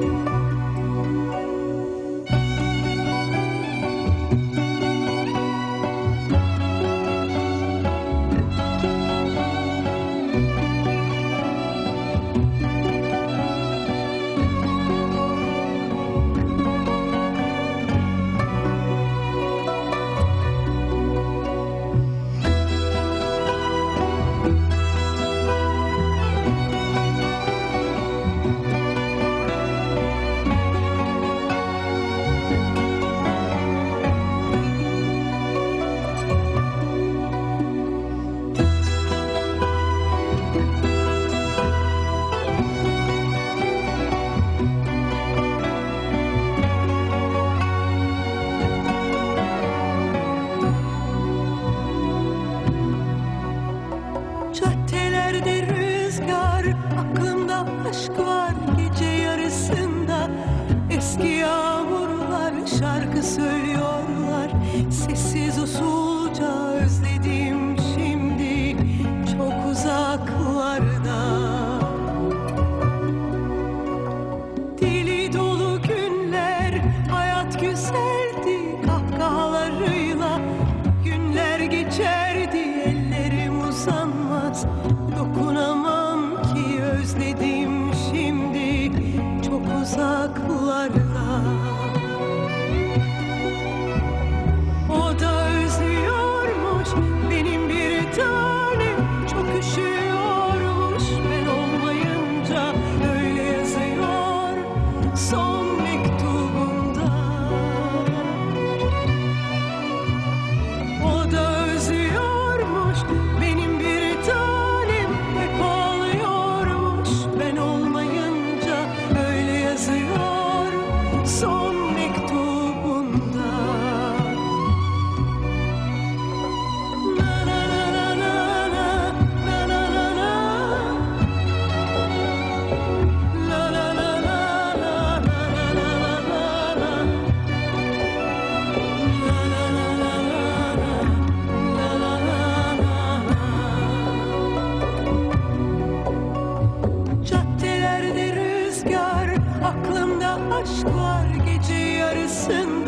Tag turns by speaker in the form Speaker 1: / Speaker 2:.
Speaker 1: Bye. Caddelerde rüzgar Aklımda aşk var Gece yarısında. Eski yağmurlar Şarkı söyle Dokunamam ki özledim şimdi. Çok uzaklarda O da özlüyormuş benim bir tanem. Çok üşüyor aşk var gece yarısında.